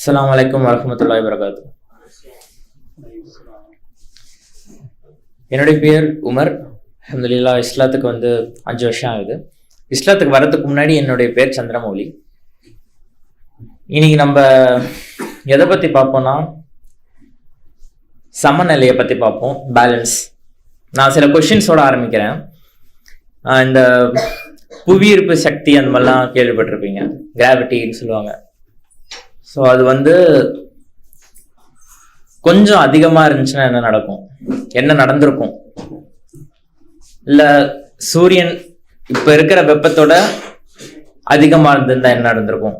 அஸ்லாம் வலைக்கம் வரமத்துல்லாய் வரகாத்து என்னுடைய பேர் உமர். அஹமதுல்லா இஸ்லாத்துக்கு வந்து அஞ்சு வருஷம் ஆகுது. இஸ்லாத்துக்கு வரதுக்கு முன்னாடி என்னுடைய பேர் சந்திரமௌலி. இன்னைக்கு நம்ம எதை பற்றி பார்ப்போம்னா சமநிலையை பற்றி பார்ப்போம் பேலன்ஸ் நான் சில கொஷின்ஸோட ஆரம்பிக்கிறேன். இந்த புவியீர்ப்பு சக்தி அந்த மாதிரிலாம் கேள்விப்பட்டிருப்பீங்க. கிராவிட்டின்னு சொல்லுவாங்க. ஸோ அது வந்து கொஞ்சம் அதிகமாக இருந்துச்சுன்னா என்ன நடக்கும்? என்ன நடந்திருக்கும்? இல்லை சூரியன் இப்போ இருக்கிற வெப்பத்தோட அதிகமாக இருந்திருந்தா என்ன நடந்திருக்கும்?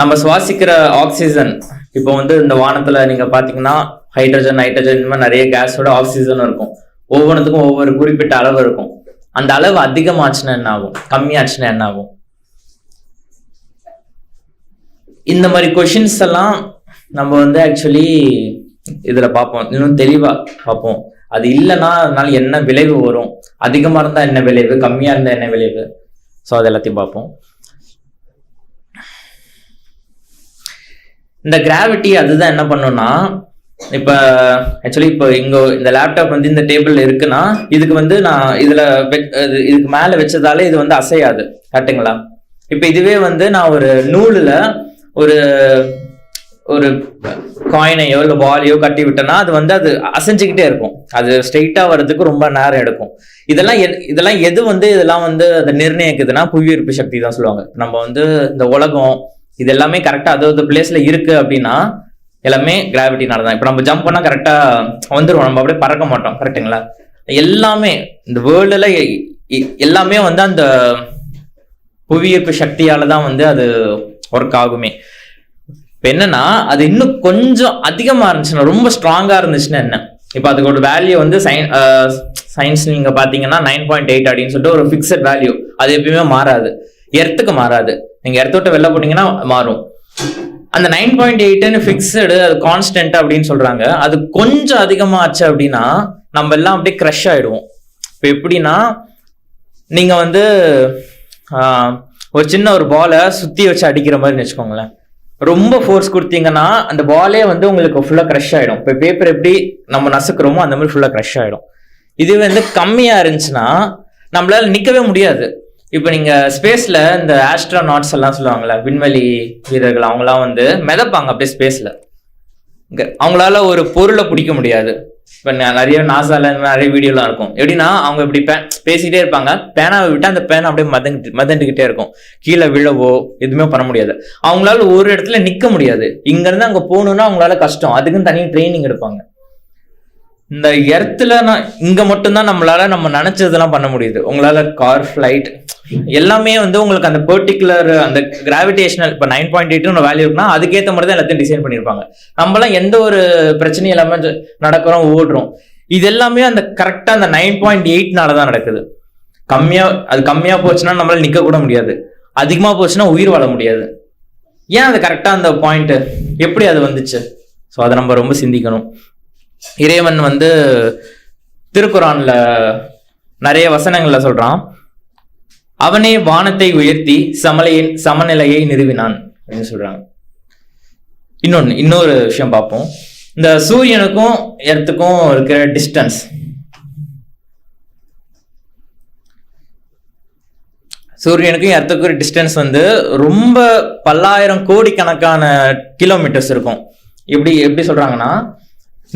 நம்ம சுவாசிக்கிற ஆக்சிஜன் இப்போ வந்து இந்த வானத்தில் நீங்கள் பார்த்தீங்கன்னா ஹைட்ரஜன் நைட்ரஜன் இந்த மாதிரி நிறைய கேஸோட ஆக்சிஜன் இருக்கும். ஒவ்வொன்றுத்துக்கும் ஒவ்வொரு குறிப்பிட்ட அளவு இருக்கும். அந்த அளவு அதிகமாச்சுன்னா என்ன ஆகும்? கம்மியாச்சுன்னா என்ன ஆகும்? இந்த மாதிரி கொஷின்ஸ் எல்லாம் நம்ம வந்து ஆக்சுவலி இதுல பார்ப்போம். இன்னும் தெளிவா பார்ப்போம். அது இல்லைன்னா அதனால என்ன விளைவு வரும்? அதிகமா இருந்தா என்ன விளைவு? கம்மியா இருந்தா என்ன விளைவு? ஸோ அது எல்லாத்தையும் பார்ப்போம். இந்த கிராவிட்டி அதுதான் என்ன பண்ணும்னா இப்போ ஆக்சுவலி இப்போ இங்க இந்த லேப்டாப் வந்து இந்த டேபிள் இருக்குன்னா இதுக்கு வந்து நான் இதுல இதுக்கு மேல வச்சதால இது வந்து அசையாது. கரெக்ட்டுங்களா இப்போ இதுவே வந்து நான் ஒரு நூலில் ஒரு ஒரு காயினையோ இல்லை வாலையோ கட்டி விட்டோன்னா அது வந்து அது அசைஞ்சுக்கிட்டே இருக்கும். அது ஸ்ட்ரெயிட்டாக வர்றதுக்கு ரொம்ப நேரம் எடுக்கும். இதெல்லாம் இதெல்லாம் எது வந்து இதெல்லாம் வந்து அதை நிர்ணயிக்குதுன்னா புவியீர்ப்பு சக்தி தான் சொல்லுவாங்க. நம்ம வந்து இந்த உலகம் இது எல்லாமே கரெக்டா அதாவது பிளேஸில் இருக்கு அப்படின்னா எல்லாமே கிராவிட்டினால தான். இப்போ நம்ம ஜம்ப் பண்ணால் கரெக்டாக வந்துடுவோம் நம்ம அப்படியே பறக்க மாட்டோம். கரெக்ட்டுங்களா எல்லாமே இந்த வேர்ல்டில் எல்லாமே வந்து அந்த புவியீர்ப்பு சக்தியால தான் வந்து அது ஒர்க் ஆகுமே. இப்போ என்னன்னா அது இன்னும் கொஞ்சம் அதிகமாக இருந்துச்சுன்னா ரொம்ப ஸ்ட்ராங்காக இருந்துச்சுன்னா என்ன? இப்போ அதுக்கு ஒரு வேல்யூ வந்து சயின் சயின்ஸ் நீங்கள் பார்த்தீங்கன்னா நைன் பாயிண்ட் எயிட் அப்படின்னு சொல்லிட்டு ஒரு ஃபிக்ஸட் வேல்யூ அது எப்பயுமே மாறாது. எர்த்துக்கு மாறாது. நீங்கள் எர்த்து விட்டு வெளில போனீங்கன்னா மாறும். அந்த நைன் பாயிண்ட் எயிட்னு ஃபிக்ஸடு அது கான்ஸ்டன்ட் அப்படின்னு சொல்கிறாங்க அது கொஞ்சம் அதிகமாச்சு அப்படின்னா நம்ம எல்லாம் அப்படியே க்ரஷ் ஆயிடுவோம். இப்போ எப்படின்னா நீங்கள் வந்து ஒரு சின்ன ஒரு பாலை சுத்தி வச்சு அடிக்கிற மாதிரி வச்சுக்கோங்களேன். ரொம்ப ஃபோர்ஸ் கொடுத்தீங்கன்னா அந்த பாலே வந்து உங்களுக்கு ஃபுல்லா க்ரஷ் ஆயிடும். இப்போ பேப்பர் எப்படி நம்ம நசுக்கிறோமோ அந்த மாதிரி ஃபுல்லா க்ரஷ் ஆயிடும். இது வந்து கம்மியா இருந்துச்சுன்னா நம்மளால நிக்கவே முடியாது. இப்போ நீங்க ஸ்பேஸ்ல இந்த ஆஸ்ட்ரோநாட்ஸ் எல்லாம் சொல்லுவாங்கள்ல விண்வெளி வீரர்கள் அவங்கலாம் வந்து மிதப்பாங்க அப்படியே ஸ்பேஸ்ல அவங்களால ஒரு பொருளை பிடிக்க முடியாது. இப்போ நிறைய நாசால இந்த மாதிரி நிறைய வீடியோலாம் இருக்கும். எப்படின்னா அவங்க இப்படி பே பேசிட்டே இருப்பாங்க. பேனாவை விட்டு அந்த பேனை அப்படியே மதந்து மதந்துக்கிட்டே இருக்கும். கீழே விழவோ எதுவுமே பண்ண முடியாது. அவங்களால ஒரு இடத்துல நிக்க முடியாது. இங்க இருந்து அங்க போகணும்னா அவங்களால கஷ்டம். அதுக்குன்னு தனியாக ட்ரைனிங் எடுப்பாங்க. இந்த எர்த்தில் நான் இங்கே மட்டும்தான் நம்மளால நம்ம நினச்சதெல்லாம் பண்ண முடியுது. உங்களால் கார் ஃப்ளைட் எல்லாமே வந்து உங்களுக்கு அந்த பர்டிகுலர் அந்த கிராவிடேஷனல் இப்போ நைன் பாயிண்ட் எயிட்னு வேல்யூ இருக்குன்னா அதுக்கேற்ற மாதிரி தான் எல்லாத்தையும் டிசைன் பண்ணியிருப்பாங்க. நம்மளாம் எந்த ஒரு பிரச்சனையும் இல்லாமல் நடக்கிறோம் ஓடுறோம். இது எல்லாமே அந்த கரெக்டாக அந்த நைன் பாயிண்ட் எயிட்னால தான் நடக்குது. கம்மியாக அது கம்மியாக போச்சுன்னா நம்மளால் நிற்க கூட முடியாது. அதிகமாக போச்சுன்னா உயிர் வாழ முடியாது. ஏன் அது கரெக்டாக அந்த பாயிண்ட்டு எப்படி அது வந்துச்சு? ஸோ அதை நம்ம ரொம்ப சிந்திக்கணும். இறைவன் வந்து திருக்குறான்ல நிறைய வசனங்கள்ல சொல்றான். அவனே வானத்தை உயர்த்தி சமலையின் சமநிலையை நிறுவினான் அப்படின்னு சொல்றாங்க. இன்னொன்னு இன்னொரு விஷயம் பார்ப்போம். இந்த சூரியனுக்கும் எர்த்துக்கும் இருக்கிற டிஸ்டன்ஸ் சூரியனுக்கும் எர்த்துக்கும் ஒரு டிஸ்டன்ஸ் வந்து ரொம்ப பல்லாயிரம் கோடிக்கணக்கான கிலோமீட்டர்ஸ் இருக்கும். எப்படி எப்படி சொல்றாங்கன்னா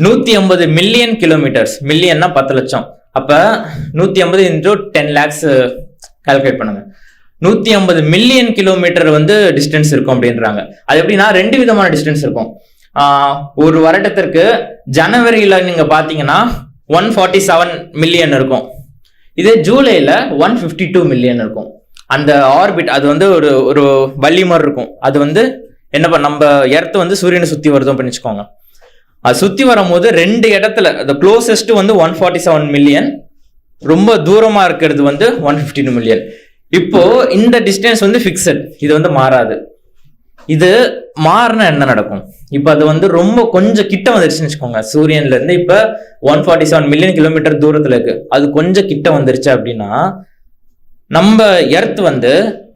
நூத்தி ஐம்பது மில்லியன் கிலோமீட்டர்ஸ் மில்லியன்னா பத்து லட்சம். அப்ப நூத்தி ஐம்பது இன்டூ டென் லேக்ஸ் கால்குலேட் பண்ணுங்க. நூத்தி ஐம்பது மில்லியன் கிலோமீட்டர் வந்து டிஸ்டன்ஸ் இருக்கும் அப்படின்றாங்க. அது எப்படின்னா ரெண்டு விதமான டிஸ்டன்ஸ் இருக்கும். ஒரு வருடத்திற்கு ஜனவரியில நீங்க பாத்தீங்கன்னா ஒன் ஃபார்ட்டி செவன் மில்லியன் இருக்கும். இதே ஜூலைல ஒன் ஃபிஃப்டி டூ மில்லியன் இருக்கும். அந்த ஆர்பிட் அது வந்து ஒரு ஒரு வள்ளி மாதிரி இருக்கும். அது வந்து என்ன நம்ம எர்த்து வந்து சூரியனை சுத்தி வருதும் அப்படின்னு வச்சுக்கோங்க. அது சுத்தி வரும்போது ரெண்டு இடத்துல the க்ளோசஸ்ட் வந்து ஒன் ஃபார்ட்டி செவன் மில்லியன் ரொம்ப தூரமா இருக்கிறது வந்து ஒன் ஃபிஃப்டி மில்லியன் இப்போ இந்த டிஸ்டன்ஸ் வந்து ஃபிக்ஸட் இது வந்து மாறாது. இது மாறினா என்ன நடக்கும்? இப்போ அது வந்து ரொம்ப கொஞ்சம் கிட்ட வந்துருச்சுன்னு வச்சுக்கோங்க. சூரியன்ல இருந்து இப்போ one forty seven million kilometre தூரத்துல இருக்கு. அது கொஞ்சம் கிட்ட வந்துருச்சு அப்படின்னா நம்ம எர்த் வந்து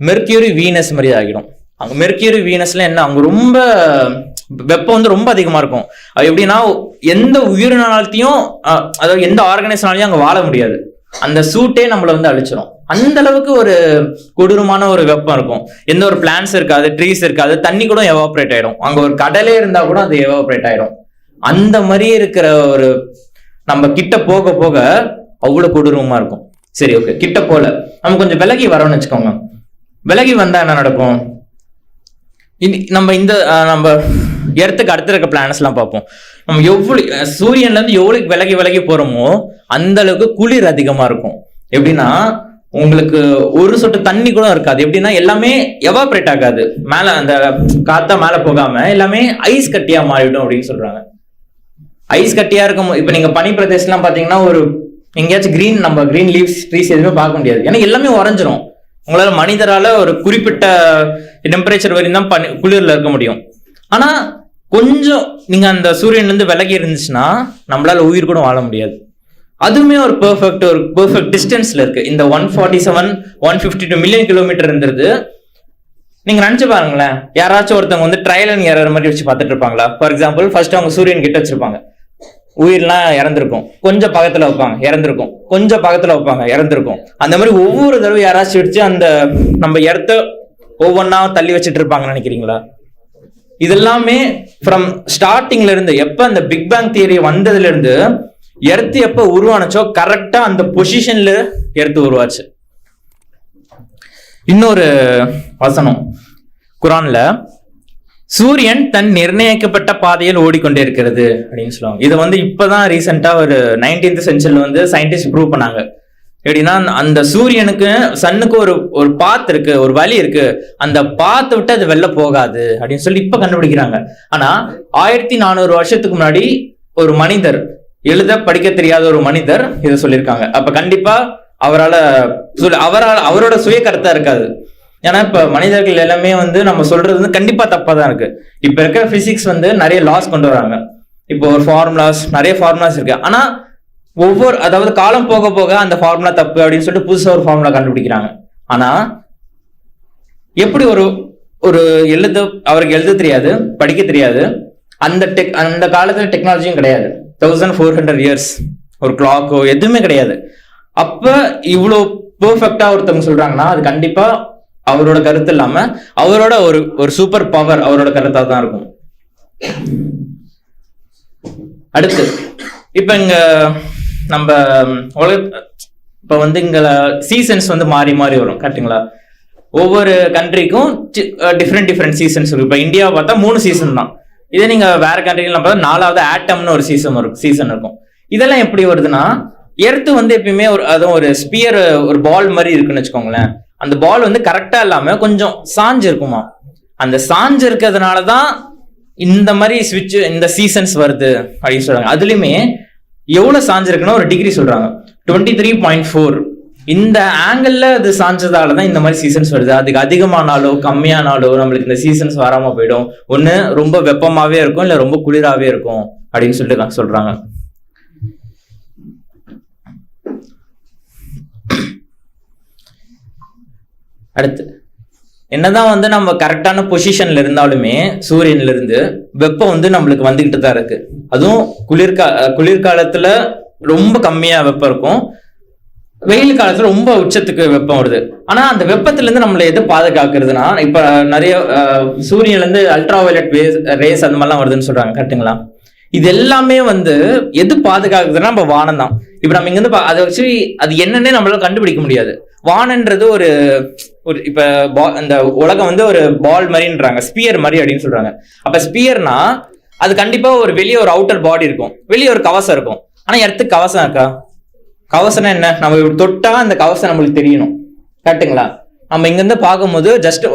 மெர்க்யூரி வீனஸ் மாதிரி ஆகிடும். அங்க மெர்க்யூரி வீனஸ்ல என்ன? அவங்க ரொம்ப வெப்பம் வந்து ரொம்ப அதிகமா இருக்கும். அது எப்படின்னா எந்த உயிரினாலத்தையும் அதாவது எந்த ஆர்கனைஸ்னாலையும் அங்க வாழ முடியாது. அந்த சூட்டே நம்மள வந்து அழிச்சிரும். அந்த அளவுக்கு ஒரு கொடூரமான ஒரு வெப்பம் இருக்கும். எந்த ஒரு பிளான்ஸ் இருக்காது ட்ரீஸ் இருக்காது தண்ணி கூட எவாபரேட் ஆயிடும். அங்க ஒரு கடலே இருந்தா கூட அது எவாபரேட் ஆயிடும் அந்த மாதிரி இருக்கிற ஒரு நம்ம கிட்ட போக போக அவ்வளவு கொடூரமா இருக்கும். சரி ஓகே கிட்ட போல. நம்ம கொஞ்சம் விலகி வரோம்னு வச்சுக்கோங்க. விலகி வந்தா என்ன நடக்கும்? இனி- நம்ம இந்த நம்ம எர்த்துக்கு அடுத்து இருக்க பிளானட்ஸ்லாம் பார்ப்போம். நம்ம எவ்வளோ சூரியன்லேருந்து எவ்வளோ விலகி விலகி போகிறோமோ அந்த அளவுக்கு குளிர் அதிகமாக இருக்கும். எப்படின்னா உங்களுக்கு ஒரு சொட்டு தண்ணி கூட இருக்காது. எப்படின்னா எல்லாமே எவாப்ரேட் ஆகாது. மேலே அந்த காத்தா மேலே போகாம எல்லாமே ஐஸ் கட்டியா மாறிடும் அப்படின்னு சொல்றாங்க. ஐஸ் கட்டியா இருக்கும். இப்போ நீங்க பனி பிரதேசம்லாம் பார்த்தீங்கன்னா ஒரு எங்கேயாச்சும் கிரீன் நம்ம கிரீன் லீவ்ஸ் ட்ரீஸ் எதுவுமே பார்க்க முடியாது. ஏன்னா எல்லாமே உறைஞ்சிரும். உங்களால் மனிதரால ஒரு குறிப்பிட்ட டெம்பரேச்சர் வரையும் தான் பனி குளிரில் இருக்க முடியும். ஆனால் கொஞ்சம் நீங்கள் அந்த சூரியன்லேருந்து விலகி இருந்துச்சுன்னா நம்மளால உயிர் கூட வாழ முடியாது. அதுவுமே ஒரு பெர்ஃபெக்ட் ஒரு பெர்ஃபெக்ட் டிஸ்டன்ஸில் இருக்குது இந்த one forty seven one fifty two million kilometre இருந்தது. நீங்கள் நினச்சி பாருங்களேன். யாராச்சும் ஒருத்தவங்க வந்து ட்ரையல் அண்ட் எரர் மாதிரி வச்சு பார்த்துட்டு இருப்பாங்களா? ஃபார் எக்ஸாம்பிள் ஃபர்ஸ்ட் அவங்க சூரியன் கிட்ட வச்சிருப்பாங்க. உயிர்லாம் இறந்துருக்கும். கொஞ்சம் பக்கத்தில் வைப்பாங்க இறந்துருக்கும். கொஞ்சம் பக்கத்தில் வைப்பாங்க இறந்துருக்கும். அந்த மாதிரி ஒவ்வொரு தடவை யாராச்சும் வச்சு அந்த நம்ம இடத்த ஒவ்வொன்றா தள்ளி வச்சுட்டு இருப்பாங்கன்னு நினைக்கிறீங்களா? இதெல்லாமே ஃப்ரம் ஸ்டார்டிங்ல இருந்து எப்ப அந்த பிக் பேங் தியரி வந்ததுல இருந்து எர்த்து எப்ப உருவானுச்சோ கரெக்டா அந்த பொசிஷன்ல எர்த்து உருவாச்சு. இன்னொரு வசனம் குரான்ல சூரியன் தன் நிர்ணயிக்கப்பட்ட பாதையில் ஓடிக்கொண்டே இருக்கிறது அப்படின்னு சொல்லுவாங்க. இதை வந்து இப்பதான் ரீசெண்டா ஒரு நைன்டீன்த் சென்ச்சுரியில் வந்து சயின்டிஸ்ட் ப்ரூவ் பண்ணாங்க. எப்படின்னா அந்த சூரியனுக்கு சன்னுக்கு ஒரு ஒரு பாத் இருக்கு ஒரு வழி இருக்கு. அந்த பாத்தை விட்டு அது வெளில போகாது அப்படின்னு சொல்லி இப்ப கண்டுபிடிக்கிறாங்க. ஆனா ஆயிரத்தி நானூறு வருஷத்துக்கு முன்னாடி ஒரு மனிதர் எழுத படிக்க தெரியாத ஒரு மனிதர் இதை சொல்லியிருக்காங்க. அப்ப கண்டிப்பா அவரால் சொல்ல அவரால் அவரோட சுய கருத்தா இருக்காது. ஏன்னா இப்போ மனிதர்கள் எல்லாமே வந்து நம்ம சொல்றது வந்து கண்டிப்பா தப்பா தான் இருக்கு. இப்போ இருக்கிற பிசிக்ஸ் வந்து நிறைய லாஸ் கொண்டு வராங்க. இப்போ ஒரு ஃபார்முலாஸ் நிறைய ஃபார்முலாஸ் இருக்கு. ஆனா ஒவ்வொரு அதாவது காலம் போக போக அந்த ஃபார்முலா தப்பு அப்படின்னு சொல்லிட்டு புதுசாக ஒரு ஃபார்முலா கண்டுபிடிக்கிறாங்க. ஆனா எப்படி ஒரு ஒரு எழுத அவருக்கு எழுத தெரியாது படிக்க தெரியாது அந்த டெக் அந்த காலத்துல டெக்னாலஜியும் கிடையாது. தௌசண்ட் ஃபோர் ஹண்ட்ரட் இயர்ஸ் ஒரு கிளாக்கோ எதுவுமே கிடையாது. அப்ப இவ்வளோ பெர்ஃபெக்டா ஒருத்தவங்க சொல்றாங்கன்னா அது கண்டிப்பா அவரோட கருத்து இல்லாம அவரோட ஒரு ஒரு சூப்பர் பவர் அவரோட கருத்தா தான் இருக்கும். அடுத்து இப்ப இங்க நம்ம உலக இப்போ வந்து இங்கே சீசன்ஸ் வந்து மாறி மாறி வரும் கரெக்ட்டுங்களா? ஒவ்வொரு கண்ட்ரிக்கும் டிஃப்ரெண்ட் டிஃப்ரெண்ட் சீசன்ஸ் இருக்கு. இப்போ இந்தியாவை பார்த்தா மூணு சீசன் தான். இதே நீங்கள் வேற கண்ட்ரிலாம் பார்த்தா நாலாவது ஆட்டம்னு ஒரு சீசன் இருக்கும் சீசன் இருக்கும். இதெல்லாம் எப்படி வருதுன்னா எர்த்து வந்து எப்பயுமே ஒரு அதுவும் ஒரு ஸ்பியர் ஒரு பால் மாதிரி இருக்குன்னு வச்சுக்கோங்களேன். அந்த பால் வந்து கரெக்டாக இல்லாமல் கொஞ்சம் சாஞ்சு இருக்குமா அந்த சாஞ்சு இருக்கிறதுனால தான் இந்த மாதிரி ஸ்விட்ச் இந்த சீசன்ஸ் வருது அப்படின்னு சொல்றாங்க. அதுலயுமே எவ்வளோ சாஞ்சிருக்குன்னா ஒரு டிகிரி சொல்கிறாங்க டுவெண்ட்டி த்ரீ பாயிண்ட் ஃபோர் இந்த ஆங்கிளில் அது சாஞ்சதால தான் இந்த மாதிரி சீசன்ஸ் வருது. அதுக்கு அதிகமானாலோ கம்மியானாலோ நம்மளுக்கு இந்த சீசன்ஸ் வராமல் போயிடும். ஒன்று ரொம்ப வெப்பமாகவே இருக்கும் இல்லை ரொம்ப குளிராகவே இருக்கும் அப்படின்னு சொல்லிட்டு சொல்கிறாங்க அடுத்து என்னதான் வந்து நம்ம கரெக்டான பொசிஷன்ல இருந்தாலுமே சூரியன்ல இருந்து வெப்பம் வந்து நம்மளுக்கு வந்துகிட்டு தான் இருக்கு. அதுவும் குளிர்கா குளிர்காலத்துல ரொம்ப கம்மியா வெப்பம் இருக்கும். வெயில் காலத்துல ரொம்ப உச்சத்துக்கு வெப்பம் வருது. ஆனா அந்த வெப்பத்துல இருந்து நம்மளை எது பாதுகாக்கிறதுனா இப்ப நிறைய சூரியன்ல இருந்து அல்ட்ரா வயலட் ரேஸ் அந்த மாதிரிலாம் வருதுன்னு சொல்றாங்க கரெக்ட்டுங்களா? இது எல்லாமே வந்து எது பாதுகாக்குதுன்னா நம்ம வானம் தான். இப்ப நம்ம இங்க இருந்து அதை வச்சு அது என்னன்னே நம்மளால கண்டுபிடிக்க முடியாது. வானன்றது ஒரு ஒரு இப்ப ball- இந்த உலகம் வந்து ஒரு பால் மாதிரின்றாங்க. ஸ்பியர் மாதிரி அப்படின்னு சொல்றாங்க. அப்ப ஸ்பியர்னா அது கண்டிப்பா ஒரு வெளியே ஒரு அவுட்டர் பாடி இருக்கும். வெளியே ஒரு கவசம் இருக்கும். ஆனா இடத்துக்கு கவசம் இருக்கா கவசம்னா என்ன? நம்ம இப்படி தொட்டா அந்த கவசம் நம்மளுக்கு தெரியணும். கரெக்ட்டுங்களா நம்ம இங்கேருந்து பார்க்கும்போது ஜஸ்ட்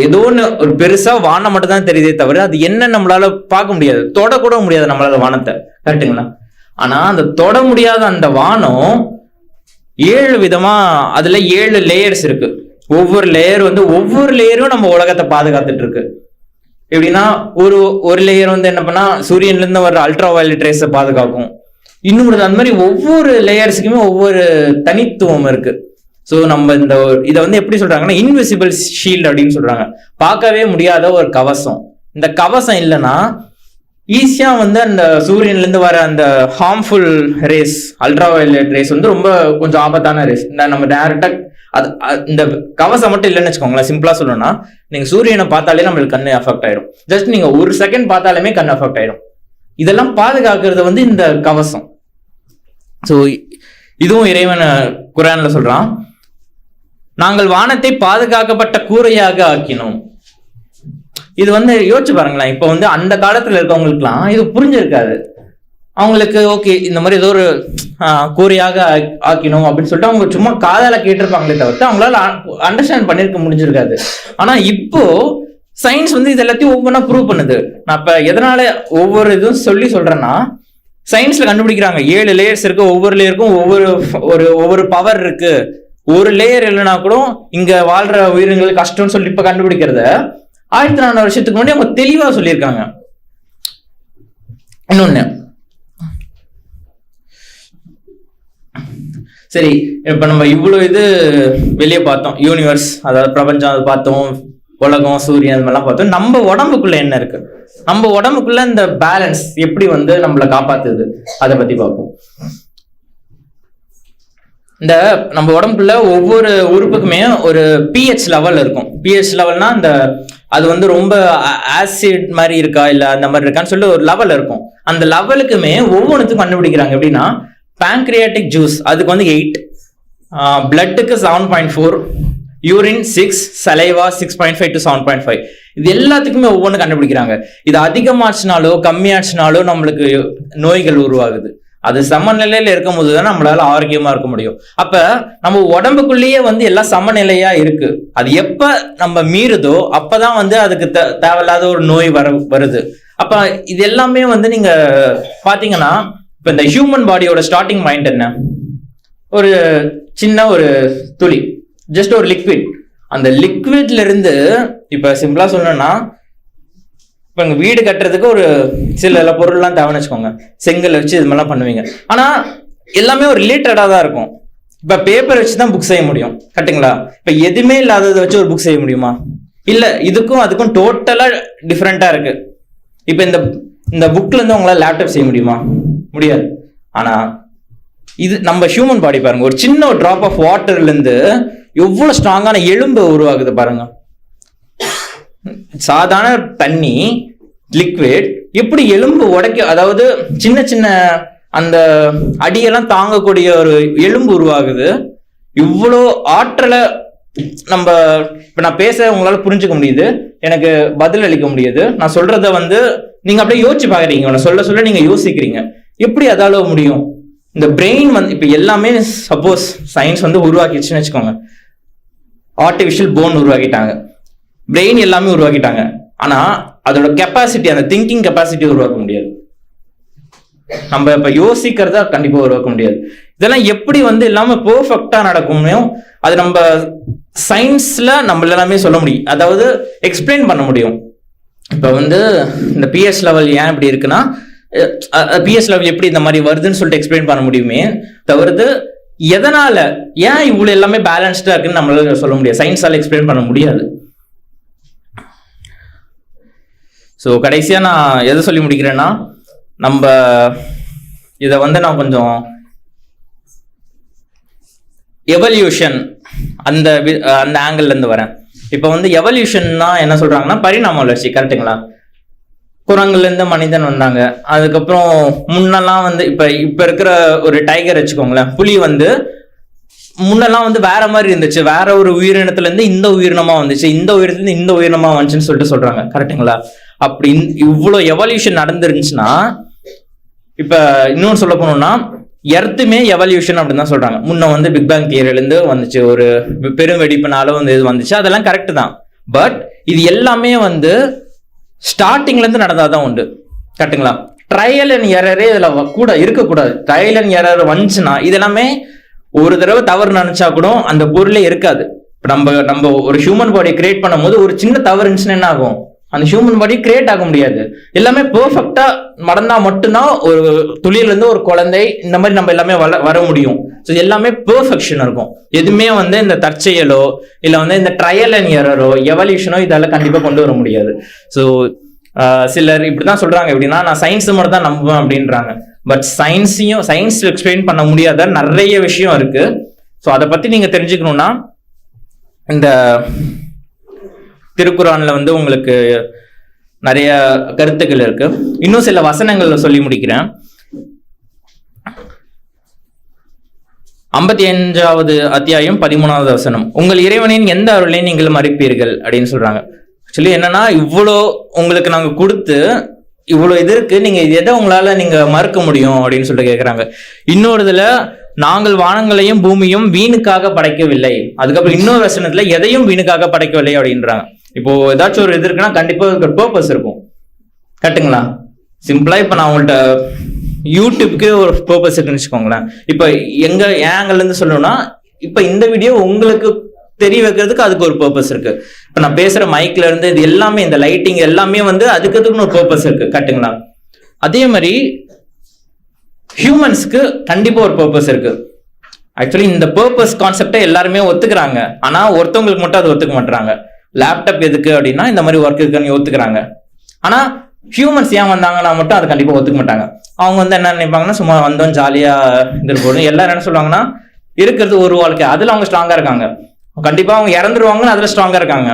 ஏதோ ஒன்று ஒரு பெருசா வானம் மட்டும் தான் தெரியுதே தவிர அது என்ன நம்மளால பார்க்க முடியாது. தொடக்கூட முடியாது நம்மளால வானத்தை. கரெக்ட்டுங்களா ஆனா அந்த தொட முடியாத அந்த வானம் ஏழு விதமா அதுல ஏழு லேயர்ஸ் இருக்கு. ஒவ்வொரு லேயர் வந்து ஒவ்வொரு லேயரும் நம்ம உலகத்தை பாதுகாத்துட்டு இருக்கு எப்படின்னா ஒரு ஒரு லேயர் வந்து என்ன பண்ணா சூரியன்ல இருந்து அல்ட்ரா வயலட் ரேஸை பாதுகாக்கும். இன்னொரு அந்த மாதிரி ஒவ்வொரு லேயர்ஸுக்குமே ஒவ்வொரு தனித்துவம் இருக்கு. ஸோ நம்ம இந்த இதை வந்து எப்படி சொல்றாங்கன்னா இன்விசிபிள் ஷீல்டு அப்படின்னு சொல்றாங்க. பார்க்கவே முடியாத ஒரு கவசம். இந்த கவசம் இல்லைன்னா ஈஸியாக வந்து அந்த சூரியன்லேருந்து வர அந்த harmful rays ultra violet rays வந்து ரொம்ப கொஞ்சம் ஆபத்தான ரேஸ் இந்த நம்ம டேரெக்டாக அது இந்த கவசம் மட்டும் இல்லைன்னு வச்சுக்கோங்களேன். சிம்பிளாக சொல்லணும்னா நீங்கள் சூரியனை பார்த்தாலே நம்மளுக்கு கண்ணு அஃபெக்ட் ஆயிடும். ஜஸ்ட் நீங்கள் ஒரு செகண்ட் பார்த்தாலுமே கண் அஃபெக்ட் ஆயிடும். இதெல்லாம் பாதுகாக்கிறது வந்து இந்த கவசம். ஸோ இதுவும் இறைவன் குரானில் சொல்கிறான் நாங்கள் வானத்தை பாதுகாக்கப்பட்ட கூரையாக ஆக்கினோம். இது வந்து யோசிச்சு பாருங்களேன். இப்போ வந்து அந்த காலத்துல இருக்கவங்களுக்குலாம் இது புரிஞ்சிருக்காது. அவங்களுக்கு ஓகே இந்த மாதிரி ஏதோ ஒரு கோரியாக கூரையாக ஆக்கினோம் அப்படின்னு சொல்லிட்டு அவங்க சும்மா காதால கேட்டிருப்பாங்களே தவிர்த்து அவங்களால அண்டர்ஸ்டாண்ட் பண்ணிருக்க முடிஞ்சிருக்காது. ஆனா இப்போ சயின்ஸ் வந்து இது எல்லாத்தையும் ஒவ்வொன்றா ப்ரூவ் பண்ணுது. நான் இப்ப எதனால ஒவ்வொரு இதுவும் சொல்லி சொல்றேன்னா சயின்ஸ்ல கண்டுபிடிக்கிறாங்க. ஏழு லேயர்ஸ் இருக்கு ஒவ்வொரு லேயருக்கும் ஒவ்வொரு ஒரு ஒவ்வொரு பவர் இருக்கு. ஒரு லேயர் இல்லைன்னா கூட இங்க வாழ்ற உயிரினங்கள் கஷ்டம்னு சொல்லி இப்ப கண்டுபிடிக்கிறத ஆயிரத்தி நானூறு வருஷத்துக்கு முன்னாடி அவங்க தெளிவா சொல்லியிருக்காங்க. இன்னொன்னு. சரி இப்ப நம்ம இவ்வளவு இது வெளியே பார்த்தோம். யூனிவர்ஸ் அதாவது பிரபஞ்சம் அது பார்த்தோம். உலகம் சூரியன் அது மாதிரிலாம் பார்த்தோம். நம்ம உடம்புக்குள்ள என்ன இருக்கு? நம்ம உடம்புக்குள்ள இந்த பேலன்ஸ் எப்படி வந்து நம்மளை காப்பாத்துது? அதை பத்தி பார்ப்போம். இந்த நம்ம உடம்புக்குள்ள ஒவ்வொரு உறுப்புக்குமே ஒரு பிஹெச் லெவல் இருக்கும். பிஹெச் லெவல்னா இந்த அது வந்து ரொம்ப ஆசிட் மாதிரி இருக்கா இல்ல அந்த மாதிரி இருக்கான்னு சொல்லிட்டு ஒரு லெவல் இருக்கும். அந்த லெவலுக்குமே ஒவ்வொன்றுத்துக்கும் கண்டுபிடிக்கிறாங்க. எப்படின்னா பேங்க்ரியாட்டிக் ஜூஸ் அதுக்கு வந்து eight பிளட்டுக்கு seven point four urine six saliva six point five to seven point five இது எல்லாத்துக்குமே ஒவ்வொன்று கண்டுபிடிக்கிறாங்க. இது அதிகமாச்சுனாலோ கம்மியாச்சுனாலோ நம்மளுக்கு நோய்கள் உருவாகுது. அது சமநிலையில இருக்கும் போது தான் நம்மளால ஆரோக்கியமா இருக்க முடியும். அப்ப நம்ம உடம்புக்குள்ளேயே வந்து எல்லாம் சமநிலையா இருக்கு. அது எப்ப நம்ம மீறுதோ அப்பதான் வந்து அதுக்கு தே- தேவையில்லாத ஒரு நோய் வர வருது. அப்ப இது எல்லாமே வந்து நீங்க பாத்தீங்கன்னா இப்ப இந்த ஹியூமன் பாடியோட ஸ்டார்டிங் மைண்ட் என்ன? ஒரு சின்ன ஒரு துளி. ஜஸ்ட் ஒரு லிக்விட் அந்த லிக்விட்ல இருந்து இப்ப சிம்பிளா சொல்லணும்னா இப்போ எங்கள் வீடு கட்டுறதுக்கு ஒரு சில பொருள்லாம் தேவைன்னு வச்சுக்கோங்க. செங்கல் வச்சு இது மாதிரிலாம் பண்ணுவீங்க. ஆனால் எல்லாமே ஒரு ரிலேட்டடாக தான் இருக்கும். இப்போ பேப்பர் வச்சு தான் புக் செய்ய முடியும். கரெக்ட்டுங்களா இப்போ எதுவுமே இல்லாததை வச்சு ஒரு புக் செய்ய முடியுமா? இல்லை இதுக்கும் அதுக்கும் டோட்டலாக டிஃப்ரெண்ட்டாக இருக்குது இப்போ இந்த இந்த புக்லேருந்து உங்களால் லேப்டாப் செய்ய முடியுமா? முடியாது. ஆனால் இது நம்ம ஹியூமன் பாடி பாருங்கள் ஒரு சின்ன ஒரு ட்ராப் ஆஃப் வாட்டர்லேருந்து எவ்வளோ ஸ்ட்ராங்கான எலும்பு உருவாகுது பாருங்கள் சாதாரண தண்ணி லிக்விட் எப்படி எலும்பு உடைக்க அதாவது சின்ன சின்ன அந்த அடியெல்லாம் தாங்கக்கூடிய ஒரு எலும்பு உருவாகுது. இவ்வளோ ஆற்றலை நம்ம இப்போ நான் பேச உங்களால் புரிஞ்சுக்க முடியுது. எனக்கு பதில் அளிக்க முடியுது. நான் சொல்றத வந்து நீங்கள் அப்படியே யோசிச்சு பார்க்குறீங்க நான் சொல்ல சொல்ல நீங்கள் யோசிக்கிறீங்க. எப்படி அதால முடியும்? இந்த பிரெயின் வந்து இப்போ எல்லாமே சப்போஸ் சயின்ஸ் வந்து உருவாக்கிடுச்சுன்னு வச்சுக்கோங்க. Artificial phone உருவாக்கிட்டாங்க. பிரெயின் எல்லாமே உருவாக்கிட்டாங்க. ஆனா அதோட கெப்பாசிட்டி அந்த திங்கிங் கெப்பாசிட்டி உருவாக்க முடியாது. நம்ம இப்ப யோசிக்கிறத கண்டிப்பா உருவாக்க முடியாது. இதெல்லாம் எப்படி வந்து எல்லாமே பெர்ஃபெக்டா நடக்கும்னு அது நம்ம சயின்ஸ்ல நம்ம எல்லாமே சொல்ல முடியும். அதாவது எக்ஸ்பிளைன் பண்ண முடியும். இப்ப வந்து இந்த பிஎஸ் லெவல் ஏன் இப்படி இருக்குன்னா பிஎஸ் லெவல் எப்படி இந்த மாதிரி வருதுன்னு சொல்லிட்டு எக்ஸ்பிளைன் பண்ண முடியுமே தவிர்த்து எதனால ஏன் இவ்வளவு எல்லாமே பேலன்ஸ்டா இருக்குன்னு நம்மளால சொல்ல முடியாது. சயின்ஸால எக்ஸ்பிளைன் பண்ண முடியாது. ஸோ கடைசியாக நான் எதை சொல்லி முடிக்கிறேன்னா நம்ம இதை வந்து நான் கொஞ்சம் எவல்யூஷன் அந்த வி- அந்த ஆங்கிள்லேருந்து வரேன். இப்போ வந்து எவல்யூஷன்னா என்ன சொல்கிறாங்கன்னா பரிணாம வளர்ச்சி கரெக்ட்டுங்களா குரங்குலேருந்து மனிதன் வந்தாங்க. அதுக்கப்புறம் முன்னெல்லாம் வந்து இப்போ இப்போ இருக்கிற ஒரு டைகர் வச்சுக்கோங்களேன் புலி வந்து முன்னெல்லாம் வந்து வேற மாதிரி இருந்துச்சு. வேற ஒரு உயிரினத்துலேருந்து இந்த உயிரினமாக வந்துச்சு. இந்த உயிரினத்துலேருந்து இந்த உயிரினமாக வந்துச்சுன்னு சொல்லிட்டு சொல்கிறாங்க கரெக்ட்டுங்களா அப்படி இவ்வளோ எவல்யூஷன் நடந்துருந்துச்சுன்னா இப்போ இன்னொன்னு சொல்ல போனோம்னா எர்த்துமே எவல்யூஷன் அப்படின்னு தான் சொல்கிறாங்க முன்ன வந்து பிக் பேங் தியரில இருந்து வந்துச்சு. ஒரு பெரும் வெடிப்புனால வந்து இது வந்துச்சு. அதெல்லாம் கரெக்டு தான். பட் இது எல்லாமே வந்து ஸ்டார்டிங்லேருந்து நடந்தால் தான் உண்டு. கரெக்ட்டுங்களா? ட்ரையல் அண்ட் எரரே இதில் கூட இருக்கக்கூடாது. ட்ரையல் அண்ட் எரர் வந்துச்சுன்னா இதெல்லாமே ஒரு தடவை தவறு நினச்சா கூட அந்த பொருளே இருக்காது. இப்போ நம்ம நம்ம ஒரு ஹியூமன் பாடியை கிரியேட் பண்ணும்போது ஒரு சின்ன தவறு இருந்துச்சுன்னா என்ன ஆகும்? அந்த ஹியூமன் பாடி கிரியேட் ஆக முடியாது. எல்லாமே பெர்ஃபெக்டா நடந்தா மட்டும்தான் ஒரு துளியிலேருந்து ஒரு குழந்தை இந்த மாதிரி நம்ம எல்லாமே வள வர முடியும். ஸோ எல்லாமே பெர்ஃபெக்ஷன் இருக்கும். எதுவுமே வந்து இந்த தற்செயலோ இல்லை வந்து இந்த ட்ரையல் அண்ட் எரரோ எவல்யூஷனோ இதெல்லாம் கண்டிப்பாக கொண்டு வர முடியாது. ஸோ சிலர் இப்படி தான் சொல்றாங்க. எப்படின்னா நான் சயின்ஸ் மட்டும் தான் நம்புவேன் அப்படின்றாங்க. பட் சயின்ஸையும் சயின்ஸ் எக்ஸ்பிளைன் பண்ண முடியாத நிறைய விஷயம் இருக்கு. ஸோ அதை பத்தி நீங்க தெரிஞ்சுக்கணும்னா இந்த திருக்குறானில் வந்து உங்களுக்கு நிறைய கருத்துக்கள் இருக்கு. இன்னும் சில வசனங்களில் சொல்லி முடிக்கிறேன். ஐம்பத்தி அஞ்சாவது அத்தியாயம் பதிமூணாவது வசனம். உங்கள் இறைவனின் எந்த அருளையும் நீங்கள் மறுப்பீர்கள்? அப்படின்னு சொல்றாங்க. ஆக்சுவலி என்னன்னா இவ்வளோ உங்களுக்கு நாங்கள் கொடுத்து இவ்வளோ இது இருக்கு நீங்க எதை உங்களால நீங்க மறுக்க முடியும் அப்படின்னு சொல்லிட்டு கேட்குறாங்க இன்னொரு இதுல நாங்கள் வானங்களையும் பூமியும் வீணுக்காக படைக்கவில்லை. அதுக்கப்புறம் இன்னொரு வசனத்துல எதையும் வீணுக்காக படைக்கவில்லை அப்படின்றாங்க. இப்போ ஏதாச்சும் ஒரு இது இருக்குன்னா கண்டிப்பா ஒரு பர்பஸ் இருக்கும். கட்டுங்களா? சிம்பிளா இப்ப நான் உங்கள்கிட்ட யூடியூப்க்கு ஒரு பர்பஸ் இருக்குன்னு வச்சுக்கோங்களேன். இப்போ எங்க என் இருந்து சொல்லணும்னா இப்போ இந்த வீடியோ உங்களுக்கு தெரிய வைக்கிறதுக்கு அதுக்கு ஒரு பர்பஸ் இருக்கு. இப்போ நான் பேசுற மைக்ல இருந்து இது எல்லாமே இந்த லைட்டிங் எல்லாமே வந்து அதுக்கு அதுக்குன்னு ஒரு பர்பஸ் இருக்கு. கட்டுங்களா? அதே மாதிரி ஹியூமன்ஸ்க்கு கண்டிப்பா ஒரு பர்பஸ் இருக்கு. ஆக்சுவலி இந்த பர்பஸ் கான்செப்டை எல்லாருமே ஒத்துக்கிறாங்க. ஆனா ஒருத்தவங்களுக்கு மட்டும் அது ஒத்துக்க மாட்டாங்க லேப்டாப் எதுக்கு அப்படின்னா இந்த மாதிரி ஒர்க் இருக்குன்னு ஒத்துக்கிறாங்க ஆனா ஹியூமன்ஸ் ஏன் வந்தாங்கன்னா மட்டும் அது கண்டிப்பா ஒத்துக்க மாட்டாங்க. அவங்க வந்து என்ன நினைப்பாங்கன்னா சும்மா வந்தோம் ஜாலியா இது போடும் எல்லாரும் என்ன சொல்லுவாங்கன்னா இருக்கிறது ஒரு வாழ்க்கை. அதுல அவங்க ஸ்ட்ராங்கா இருக்காங்க. கண்டிப்பா அவங்க இறந்துருவாங்கன்னு அதுல ஸ்ட்ராங்கா இருக்காங்க.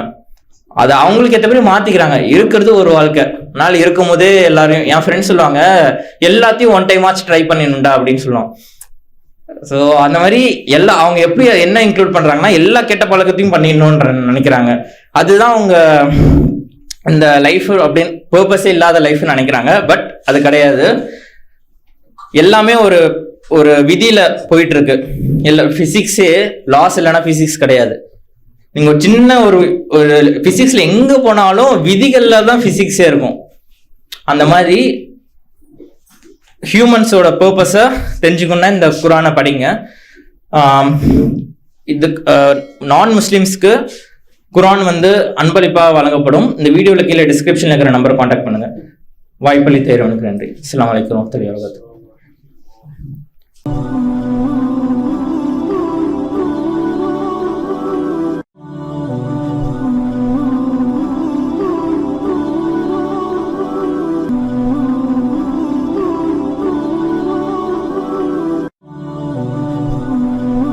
அது அவங்களுக்கு ஏற்ற மாதிரி மாத்திக்கிறாங்க. இருக்கிறது ஒரு வாழ்க்கை. நாள் இருக்கும் போதே எல்லாரையும் என் ஃப்ரெண்ட்ஸ் சொல்லுவாங்க எல்லாத்தையும் ஒன் டைம் ஆச்சு ட்ரை பண்ணிடணும்டா அப்படின்னு சொல்லுவாங்க. ஸோ அந்த மாதிரி எல்லா அவங்க எப்படி என்ன இன்க்ளூட் பண்றாங்கன்னா எல்லா கெட்ட பழக்கத்தையும் பண்ணிடணும்ன்ற நினைக்கிறாங்க. அதுதான் அவங்க இந்த லைஃப் அப்படின்னு பர்பஸே இல்லாத லைஃப்னு நினைக்கிறாங்க. பட் அது கிடையாது. எல்லாமே ஒரு ஒரு விதியில போயிட்டு இருக்கு இல்லை ஃபிசிக்ஸே லாஸ் இல்லைன்னா ஃபிசிக்ஸ் கிடையாது. நீங்க ஒரு சின்ன ஒரு ஒரு ஃபிசிக்ஸில் எங்க போனாலும் விதிகள்ல தான் ஃபிசிக்ஸே இருக்கும். அந்த மாதிரி ஹியூமன்ஸோட பர்பஸை தெரிஞ்சுக்கணும்னா இந்த குரானை படிங்க. இது நான் முஸ்லிம்ஸ்க்கு குரான் வந்து அன்பளிப்பாக வழங்கப்படும். இந்த வீடியோவில் கீழே டிஸ்கிரிப்ஷனில் இருக்கிற நம்பரை காண்டாக்ட் பண்ணுங்கள் வாய்ப்பளி தேர்வனுக்கு நன்றி. இஸ்லாம் வலைக்கம் தெரியாத